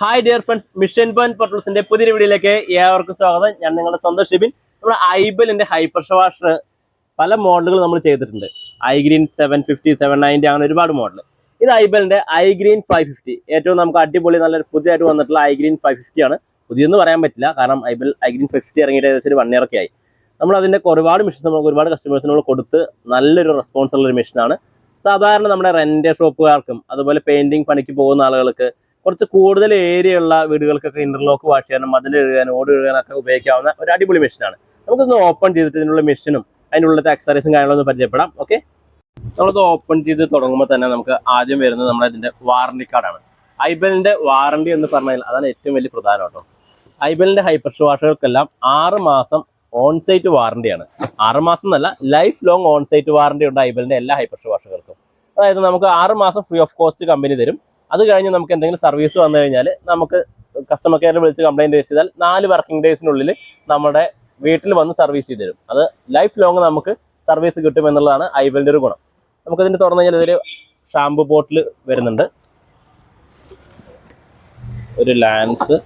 Hi dear friends mission point പെട്രോൾസിന്റെ പുതിയ വീഡിയോയിലേക്ക് ഏവർക്കും സ്വാഗതം. ഞാൻ നിങ്ങളുടെ സ്വന്തം ഷിബിൻ. നമ്മുടെ ഐബലിന്റെ ഹൈപ്പർ വാഷർ പല മോഡലുകൾ നമ്മൾ ചെയ്തിട്ടുണ്ട്. I green seven fifty seven ninety അങ്ങനെ ഒരുപാട് മോഡൽ ഇത് ഐബലിന്റെ ഐ ഗ്രീൻ ഫൈവ് ഫിഫ്റ്റി ഏറ്റവും നമുക്ക് അടിപൊളി നല്ലൊരു പുതിയതായിട്ട് വന്നിട്ടുള്ള ഐ ഗ്രീൻ ഫൈവ് ഫിഫ്റ്റി ആണ്. പുതിയെന്ന് പറയാൻ പറ്റില്ല. കാരണം Ibell I green five fifty ഇറങ്ങിയിട്ട് ഏകദേശം വൺ ഇയർ ഒക്കെ ആയി. നമ്മൾ ഒരുപാട് മെഷീൻസ് നമുക്ക് ഒരുപാട് കസ്റ്റമേഴ്സിനോട് കൊടുത്ത് നല്ലൊരു റെസ്പോൺസ് ഉള്ള ഒരു മെഷീനാണ് സാധാരണ നമ്മുടെ റെന്റ് ഷോപ്പുകാർക്കും അതുപോലെ പെയിന്റിംഗ് പണിക്ക് പോകുന്ന ആളുകൾക്ക് കുറച്ച് കൂടുതൽ ഏരിയ ഉള്ള വീടുകൾക്കൊക്കെ ഇന്റർലോക്ക് വാഷ് ചെയ്യാനും മതിൽ എഴുതാനും ഓട് എഴുതാനൊക്കെ ഉപയോഗിക്കാവുന്ന ഒരു അടിപൊളി മെഷീനാണ് നമുക്കൊന്ന് ഓപ്പൺ ചെയ്തിട്ട് ഇതിനുള്ള മെഷീനും അതിനുള്ളത്തെ അക്സറീസും കാര്യങ്ങളൊന്നും പരിചയപ്പെടാം ഓക്കെ നമ്മളത് ഓപ്പൺ ചെയ്ത് തുടങ്ങുമ്പോൾ തന്നെ നമുക്ക് ആദ്യം വരുന്നത് നമ്മുടെ ഇതിന്റെ വാറണ്ടി കാർഡാണ് ഐബലിന്റെ വാറണ്ടി എന്ന് പറഞ്ഞാൽ അതാണ് ഏറ്റവും വലിയ പ്രധാനം കേട്ടോ. ഐബലിന്റെ ഹൈപ്പർ വാഷുകൾക്കെല്ലാം ആറ് മാസം ഓൺ സൈറ്റ് വാറണ്ടിയാണ് ആറ് മാസം എന്നല്ല life long on site warranty ഉണ്ട് ഐബലിന്റെ എല്ലാ ഹൈപ്പർ വാഷുകൾക്കും അതായത് നമുക്ക് ആറ് മാസം ഫ്രീ ഓഫ് കോസ്റ്റ് കമ്പനി തരും. അത് കഴിഞ്ഞ് നമുക്ക് എന്തെങ്കിലും സർവീസ് വന്നു കഴിഞ്ഞാൽ നമുക്ക് കസ്റ്റമർ കെയറിൽ വിളിച്ച് കംപ്ലൈന്റ് ചെയ്താൽ നാല് വർക്കിംഗ് ഡേയ്സിനുള്ളിൽ നമ്മുടെ വീട്ടിൽ വന്ന് സർവീസ് ചെയ്ത് തരും. അത് ലൈഫ് ലോങ് നമുക്ക് സർവീസ് കിട്ടും എന്നുള്ളതാണ് ഐബലിന്റെ ഒരു ഗുണം. നമുക്കിതിന്റെ തുറന്നു കഴിഞ്ഞാൽ ഇതിൽ ഷാമ്പു ബോട്ടിൽ വരുന്നുണ്ട്. ഒരു ലാൻസ്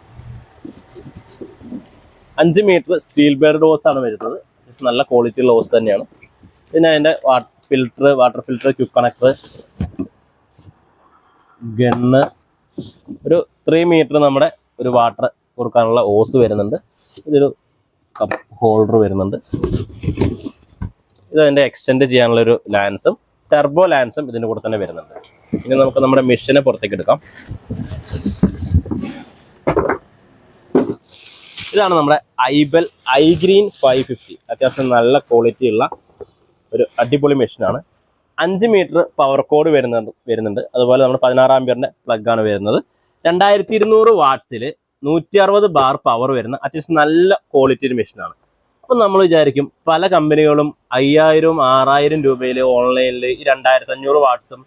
അഞ്ച് മീറ്റർ സ്റ്റീൽ ബേർഡ് ഹോസ് ആണ് വരുന്നത്. നല്ല ക്വാളിറ്റി ഉള്ള ഹോസ് തന്നെയാണ്. പിന്നെ water filter water filter Q connector gun. ഒരു ത്രീ മീറ്റർ നമ്മുടെ ഒരു വാട്ടർ കൊടുക്കാനുള്ള ഓസ് വരുന്നുണ്ട്. ഇതൊരു കപ്പ് ഹോൾഡർ വരുന്നുണ്ട്. ഇത് അതിന്റെ എക്സ്റ്റെൻഡ് ചെയ്യാനുള്ള ഒരു ലാൻസും ടെർബോ ലാൻസും ഇതിന്റെ കൂടെ തന്നെ വരുന്നുണ്ട്. ഇനി നമുക്ക് നമ്മുടെ മെഷീനെ പുറത്തേക്ക് എടുക്കാം. ഇതാണ് നമ്മുടെ Ibell I green five fifty അത്യാവശ്യം നല്ല ക്വാളിറ്റി ഉള്ള ഒരു അടിപൊളി മെഷീനാണ് അഞ്ച് മീറ്റർ പവർ കോഡ് വരുന്നുണ്ട് വരുന്നുണ്ട്. അതുപോലെ നമ്മുടെ പതിനാറാം ആംബിയറിന്റെ പ്ലഗാണ് വരുന്നത്. രണ്ടായിരത്തി ഇരുന്നൂറ് വാട്ട്സിൽ നൂറ്റി അറുപത് ബാർ പവർ വരുന്ന അത്യാവശ്യം നല്ല ക്വാളിറ്റി ഒരു മെഷീനാണ് അപ്പം നമ്മൾ വിചാരിക്കും പല കമ്പനികളും അയ്യായിരം ആറായിരം രൂപയിൽ ഓൺലൈനിൽ ഈ രണ്ടായിരത്തി അഞ്ഞൂറ് വാട്ട്സും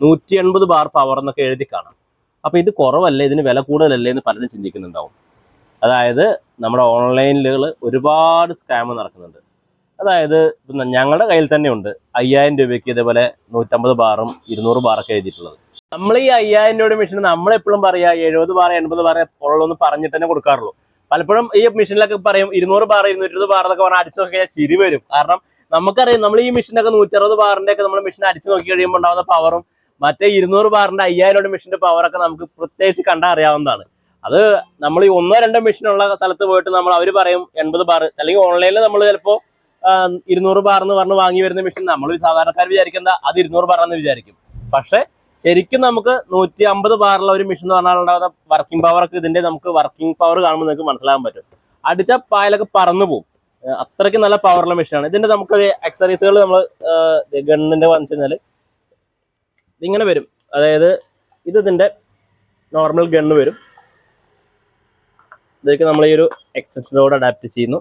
നൂറ്റി എൺപത് ബാർ പവർ എന്നൊക്കെ എഴുതി കാണാം. അപ്പോൾ ഇത് കുറവല്ലേ? ഇതിന് വില കൂടുതലല്ലേ എന്ന് പലരും ചിന്തിക്കുന്നുണ്ടാവും. അതായത് നമ്മുടെ ഓൺലൈനിലുകൾ ഒരുപാട് സ്കാം നടക്കുന്നുണ്ട്. അതായത് ഞങ്ങളുടെ കയ്യിൽ തന്നെ ഉണ്ട് അയ്യായിരം രൂപയ്ക്ക് ഇതേപോലെ നൂറ്റമ്പത് ബാറും ഇരുന്നൂറ് ബാറൊക്കെ എഴുതിയിട്ടുള്ളത്. നമ്മൾ ഈ അയ്യായിരം രൂപയുടെ മെഷീൻ നമ്മളെപ്പോഴും പറയാ എഴുപത് ബാർ എൺപത് ബാർ ഉള്ളതെന്ന് പറഞ്ഞിട്ട് തന്നെ കൊടുക്കാറുള്ളൂ. പലപ്പോഴും ഈ മെഷീനിലൊക്കെ പറയും ഇരുന്നൂറ് ബാർ ഇരുന്നൂറ്റി എന്നൊക്കെ പറഞ്ഞാൽ അടിച്ചു നോക്കിയാൽ ചിരി വരും. കാരണം നമുക്കറിയാം നമ്മൾ ഈ മെഷീനൊക്കെ നൂറ്ററുപത് ബാറിന്റെ ഒക്കെ നമ്മൾ മെഷീൻ അടിച്ചു നോക്കി കഴിയുമ്പോൾ ഉണ്ടാകുന്ന പവറും മറ്റേ ഇരുന്നൂറ് ബാറിന്റെ അയ്യായിരം മെഷീന്റെ പവറൊക്കെ നമുക്ക് പ്രത്യേകിച്ച് കണ്ടാൽ അറിയാവുന്നതാണ്. അത് നമ്മൾ ഈ ഒന്നോ രണ്ടോ മെഷീൻ ഉള്ള സ്ഥലത്ത് പോയിട്ട് നമ്മൾ അവർ പറയും എൺപത് ബാർ അല്ലെങ്കിൽ ഓൺലൈനിൽ നമ്മൾ ചിലപ്പോൾ ഇരുന്നൂറ് ബാർ എന്ന് പറഞ്ഞ് വാങ്ങി വരുന്ന മെഷീൻ നമ്മൾ സാധാരണക്കാർ വിചാരിക്കുന്ന അത് ഇരുന്നൂറ് ബാർ എന്ന് വിചാരിക്കും. പക്ഷെ ശരിക്കും നമുക്ക് നൂറ്റി അമ്പത് ബാറുള്ള ഒരു മെഷീൻ എന്ന് പറഞ്ഞാൽ ഉണ്ടാകുന്ന വർക്കിംഗ് പവർ ഒക്കെ ഇതിന്റെ നമുക്ക് വർക്കിംഗ് പവർ കാണുമ്പോൾ നിങ്ങൾക്ക് മനസ്സിലാകാൻ പറ്റും. അടിച്ച പായലൊക്കെ പറന്നു പോകും അത്രയ്ക്ക് നല്ല പവറുള്ള മെഷീനാണ് ഇതിന്റെ നമുക്ക് എക്സസറീസുകൾ നമ്മൾ ഗണ്ണിന്റെ വന്നു കഴിഞ്ഞാൽ ഇതിങ്ങനെ വരും. അതായത് ഇത് ഇതിന്റെ നോർമൽ ഗണ്ണ് വരും. ഇതൊക്കെ നമ്മൾ ഈ ഒരു എക്സ്റ്റൻഷനോട് അഡാപ്റ്റ് ചെയ്യുന്നു.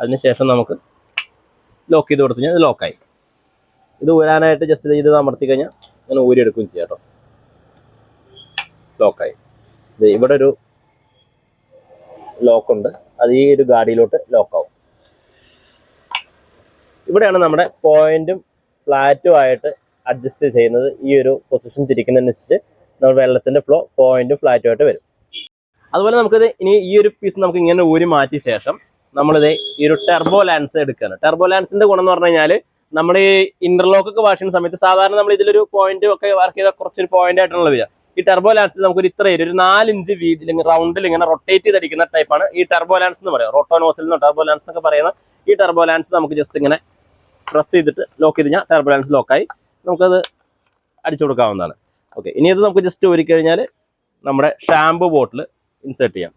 അതിനുശേഷം നമുക്ക് ലോക്ക് ചെയ്ത് കൊടുത്തു കഴിഞ്ഞാൽ ഇത് ലോക്കായി. ഇത് ഊരാനായിട്ട് ജസ്റ്റ് ഇത് അമർത്തി കഴിഞ്ഞാൽ അങ്ങനെ ഊരിയെടുക്കുകയും ചെയ്യാം കേട്ടോ. ലോക്കായി. ഇത് ഇവിടെ ഒരു ലോക്കുണ്ട് അത് ഈ ഒരു ഗാഡിയിലോട്ട് ലോക്കാവും ഇവിടെയാണ് നമ്മുടെ പോയിന്റും ഫ്ലാറ്റും ആയിട്ട് അഡ്ജസ്റ്റ് ചെയ്യുന്നത്. ഈ ഒരു പൊസിഷൻ തിരിക്കുന്നതനുസരിച്ച് നമ്മൾ വെള്ളത്തിന്റെ ഫ്ലോ പോയിന്റും ഫ്ലാറ്റും ആയിട്ട് വരും. അതുപോലെ നമുക്കിത് ഇനി ഈ ഒരു പീസ് നമുക്ക് ഇങ്ങനെ ഊരി മാറ്റിയ ശേഷം നമ്മളിത് ഈ ഒരു ടെർബോ ലാൻസ് എടുക്കുകയാണ് ടെർബോ ലാൻസിന്റെ ഗുണം എന്ന് പറഞ്ഞു കഴിഞ്ഞാൽ നമ്മൾ ഈ ഇന്റർലോക്ക് ഒക്കെ വാഷ് ചെയ്യുന്ന സമയത്ത് സാധാരണ നമ്മൾ ഇതിലൊരു പോയിന്റ് ഒക്കെ വർക്ക് ചെയ്ത കുറച്ചൊരു പോയിന്റ് ആയിട്ടുള്ള വരിക. ഈ ടെർബോ ലാൻസ് നമുക്ക് ഒരു ഇത്ര ഒരു നാലിഞ്ച് വീതിയിൽ റൗണ്ടിൽ ഇങ്ങനെ റൊട്ടേറ്റ് ചെയ്തടിക്കുന്ന ടൈപ്പാണ് ഈ ടെർബോ ലാൻസ് എന്ന് പറയുക. റോട്ടോനോസിൽ നിന്നോ ടെർബോ ലാൻസ് എന്നൊക്കെ പറയുന്ന ഈ ടെർബോ ലാൻസ് നമുക്ക് ജസ്റ്റ് ഇങ്ങനെ പ്രസ് ചെയ്തിട്ട് ലോക്ക് ചെയ്ത് കഴിഞ്ഞാൽ ടെർബോ ലാൻസ് ലോക്കായി നമുക്കത് അടിച്ചു കൊടുക്കാവുന്നതാണ്. ഓക്കെ ഇനി അത് നമുക്ക് ജസ്റ്റ് ഒരുക്കഴിഞ്ഞാൽ കഴിഞ്ഞാൽ നമ്മുടെ ഷാംപൂ ബോട്ടിൽ ഇൻസേർട്ട് ചെയ്യാം.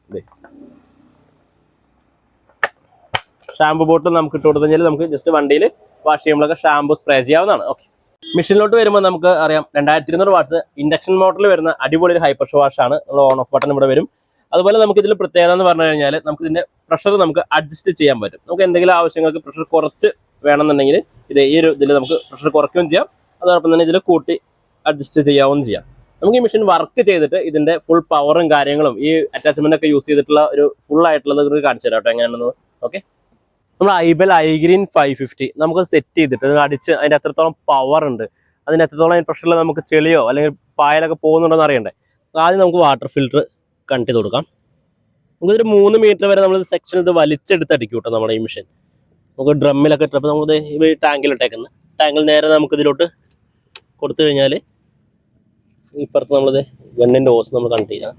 ഷാംപൂ ബോട്ടിൽ നമുക്ക് ഇട്ട് കൊടുത്തു കഴിഞ്ഞാൽ നമുക്ക് ജസ്റ്റ് വണ്ടിയിൽ വാഷ് ചെയ്യുമ്പോഴൊക്കെ ഷാംപൂ സ്പ്രേ ചെയ്യാവുന്നതാണ്. ഓക്കെ മെഷീനിലോട്ട് വരുമ്പോൾ നമുക്ക് അറിയാം രണ്ടായിരത്തി ഇരുന്നൂറ് വാട്ട്സ് ഇൻഡക്ഷൻ മോട്ടറിൽ വരുന്ന അടിപൊളി ഒരു ഹൈപ്പർ വാഷ് ആണ്. ഓൺ ഓഫ് ബട്ടൺ ഇവിടെ വരും. അതുപോലെ നമുക്ക് ഇതിൽ പ്രത്യേകത എന്ന് പറഞ്ഞു കഴിഞ്ഞാൽ നമുക്ക് ഇതിന്റെ പ്രഷർ നമുക്ക് അഡ്ജസ്റ്റ് ചെയ്യാൻ പറ്റും. നമുക്ക് എന്തെങ്കിലും ആവശ്യങ്ങൾക്ക് പ്രഷർ കുറച്ച് വേണമെന്നുണ്ടെങ്കിൽ ഇത് ഈ ഒരു ഇതിൽ നമുക്ക് പ്രഷർ കുറയ്ക്കുകയും ചെയ്യാം. അതോടൊപ്പം തന്നെ ഇതിൽ കൂട്ടി അഡ്ജസ്റ്റ് ചെയ്യാവുകയും ചെയ്യാം. നമുക്ക് ഈ മെഷീൻ വർക്ക് ചെയ്തിട്ട് ഇതിന്റെ ഫുൾ പവറും കാര്യങ്ങളും ഈ അറ്റാച്ച്മെന്റ് ഒക്കെ യൂസ് ചെയ്തിട്ടുള്ള ഒരു ഫുൾ ആയിട്ടുള്ളത് കാണിച്ചു തരാം കേട്ടോ എങ്ങനെയാണെന്ന്. ഓക്കെ നമ്മൾ Ibell I green five fifty നമുക്ക് സെറ്റ് ചെയ്തിട്ട് അടിച്ച് അതിന്റെ എത്രത്തോളം പവർ ഉണ്ട് അതിന് എത്രത്തോളം പ്രഷറിൽ നമുക്ക് ചെളിയോ അല്ലെങ്കിൽ പായലൊക്കെ പോകുന്നുണ്ടോ അറിയണ്ടേ? ആദ്യം നമുക്ക് വാട്ടർ ഫിൽറ്റർ കണക്ട് ചെയ്ത് കൊടുക്കാം. നമുക്കൊരു മൂന്ന് മീറ്റർ വരെ നമ്മൾ സെക്ഷൻ ഇത് വലിച്ചെടുത്ത് അടിക്കും കേട്ടോ നമ്മുടെ ഈ മിഷൻ നമുക്ക് ഡ്രമ്മിലൊക്കെ ഇട്ടപ്പോൾ നമുക്ക് ഈ ടാങ്കിലിട്ടേക്കുന്നത് ടാങ്കിൽ നേരെ നമുക്ക് ഇതിലോട്ട് കൊടുത്തു കഴിഞ്ഞാൽ ഇപ്പുറത്ത് നമ്മളിത് ഗണ്ണിന്റെ ഓസ് നമ്മൾ കണക്ട് ചെയ്യാം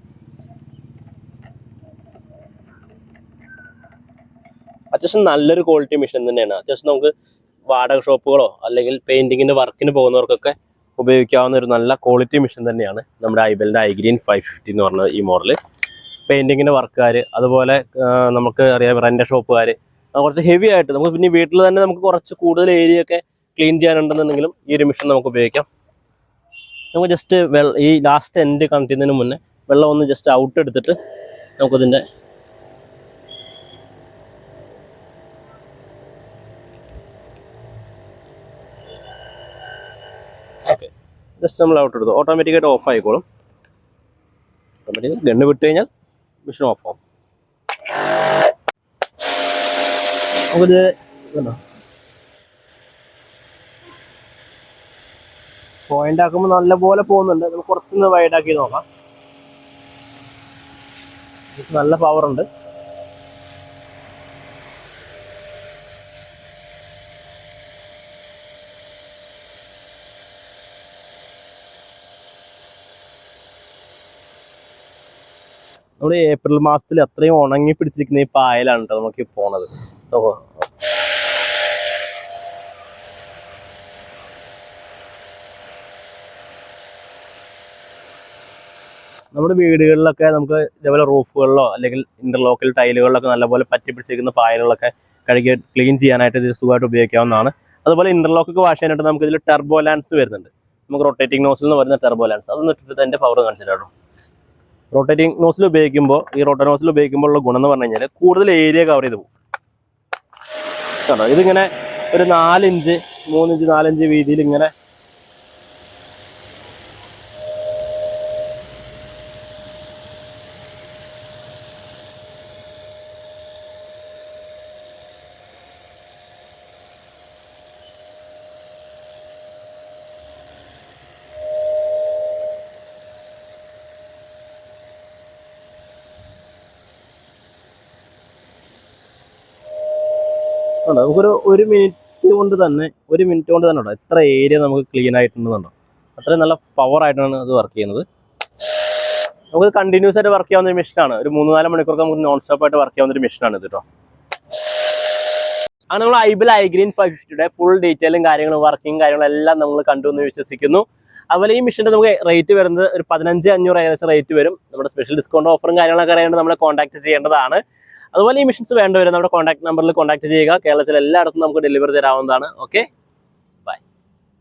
അത്യാവശ്യം നല്ലൊരു ക്വാളിറ്റി മെഷീൻ തന്നെയാണ്. അത്യാവശ്യം നമുക്ക് വാടക ഷോപ്പുകളോ അല്ലെങ്കിൽ പെയിന്റിങ്ങിന്റെ വർക്കിന് പോകുന്നവർക്കൊക്കെ ഉപയോഗിക്കാവുന്ന ഒരു നല്ല ക്വാളിറ്റി മെഷീൻ തന്നെയാണ് നമ്മുടെ ഐബലിന്റെ ഐഗ്രീൻ ഫൈവ് ഫിഫ്റ്റി എന്ന് പറഞ്ഞ ഈ മോഡൽ പെയിന്റിങ്ങിന്റെ വർക്കുകാർ അതുപോലെ നമുക്ക് അറിയാം റെന്റ് ഷോപ്പുകാർ കുറച്ച് ഹെവി ആയിട്ട് നമുക്ക് പിന്നെ വീട്ടിൽ തന്നെ നമുക്ക് കുറച്ച് കൂടുതൽ ഏരിയ ഒക്കെ ക്ലീൻ ചെയ്യാനുണ്ടെന്നുണ്ടെങ്കിലും ഈ ഒരു മെഷീൻ നമുക്ക് ഉപയോഗിക്കാം. നമുക്ക് ജസ്റ്റ് ഈ ലാസ്റ്റ് എൻഡ് കണക്ട് ചെയ്യുന്നതിന് മുന്നേ വെള്ളം ഒന്ന് ജസ്റ്റ് ഔട്ട് എടുത്തിട്ട് നമുക്കതിന്റെ ജസ്റ്റ് നമ്മൾ ഔട്ട് എടുത്തു. ഓട്ടോമാറ്റിക്കായിട്ട് ഓഫ് ആയിക്കോളും. ഓട്ടോമാറ്റിക് ഗണ്ണ് വിട്ട് കഴിഞ്ഞാൽ മിഷൻ ഓഫ് ആവും. നമുക്കിത് പോയിന്റ് ആക്കുമ്പോൾ നല്ല പോലെ പോകുന്നുണ്ട്. നമുക്ക് കുറച്ചൊന്ന് വൈഡാക്കി നോക്കാം. നല്ല പവർ ഉണ്ട്. നമ്മുടെ ഏപ്രിൽ മാസത്തിൽ അത്രയും ഉണങ്ങി പിടിച്ചിരിക്കുന്ന ഈ പായലാണ് കേട്ടോ നമുക്ക് പോണത്. നമ്മുടെ വീടുകളിലൊക്കെ നമുക്ക് ഇതേപോലെ റൂഫുകളിലോ അല്ലെങ്കിൽ ഇന്റർലോക്കൽ ടൈലുകളിലൊക്കെ നല്ലപോലെ പറ്റി പിടിച്ചിരിക്കുന്ന പായലുകളൊക്കെ കഴുകി ക്ലീൻ ചെയ്യാനായിട്ട് ഇത് സുഖമായിട്ട് ഉപയോഗിക്കാവുന്നതാണ്. അതുപോലെ ഇന്റർലോക്കൊക്കെ വാഷ് ചെയ്യാനായിട്ട് നമുക്ക് ഇതിൽ ടെർബോ ലാൻസ് വരുന്നുണ്ട്. നമുക്ക് റൊട്ടേറ്റിംഗ് നോസിൽ നിന്ന് വരുന്ന ടെർബോ ലാൻസ് അതൊന്ന് ഇട്ടിട്ട് അതിന്റെ പവർ കാണിച്ചിട്ടോ റൊട്ടേറ്റിംഗ് നോസിൽ ഉപയോഗിക്കുമ്പോൾ ഈ റോട്ടർ നോസിൽ ഉപയോഗിക്കുമ്പോൾ ഉള്ള ഗുണം എന്ന് പറഞ്ഞു കഴിഞ്ഞാൽ കൂടുതൽ ഏരിയ കവർ ചെയ്ത് പോകും. കേട്ടോ ഇതിങ്ങനെ ഒരു നാലിഞ്ച് മൂന്നിഞ്ച് നാലഞ്ച് വീതിയിൽ ഇങ്ങനെ ഉണ്ടോ? നമുക്കൊരു ഒരു മിനിറ്റ് കൊണ്ട് തന്നെ ഒരു മിനിറ്റ് കൊണ്ട് തന്നെ ഉണ്ടോ? എത്ര ഏരിയ നമുക്ക് ക്ലീൻ ആയിട്ടുണ്ടെന്നുണ്ടോ? അത്രയും നല്ല പവർ ആയിട്ടാണ് അത് വർക്ക് ചെയ്യുന്നത്. നമുക്ക് കണ്ടിന്യൂസ് ആയിട്ട് വർക്ക് ചെയ്യാവുന്ന ഒരു മെഷീനാണ് ഒരു മൂന്ന് നാല് മണിക്കൂർക്ക് നമുക്ക് നോൺ സ്റ്റോപ്പ് ആയിട്ട് വർക്ക് ചെയ്യാവുന്ന ഒരു മെഷീനാണ് ഇത് കേട്ടോ അങ്ങനെ നമ്മൾ ഐബിൾ ഐഗ്രീൻ ഫൈവ് ഫിഫ്റ്റിയുടെ ഫുൾ ഡീറ്റെയിലും കാര്യങ്ങളും വർക്കിംഗ് കാര്യങ്ങളും എല്ലാം നമ്മൾ കണ്ടു എന്ന് വിശ്വസിക്കുന്നു. അതുപോലെ ഈ മെഷീന്റെ നമുക്ക് റേറ്റ് വരുന്നത് ഒരു പതിനഞ്ച് അഞ്ഞൂറ് ഏകദേശം റേറ്റ് വരും. നമ്മുടെ സ്പെഷ്യൽ ഡിസ്കൗണ്ട് ഓഫറും കാര്യങ്ങളൊക്കെ അറിയാണ്ട് നമ്മളെ കോൺടാക്ട് ചെയ്യേണ്ടതാണ്. അതുപോലെ ഈ മെഷീൻസ് വേണ്ടവരും നമ്മുടെ കോൺടാക്ട് നമ്പറിൽ കോൺടാക്ട് ചെയ്യുക. കേരളത്തിൽ എല്ലായിടത്തും നമുക്ക് ഡെലിവറി തരാവുന്നതാണ്. ഓക്കെ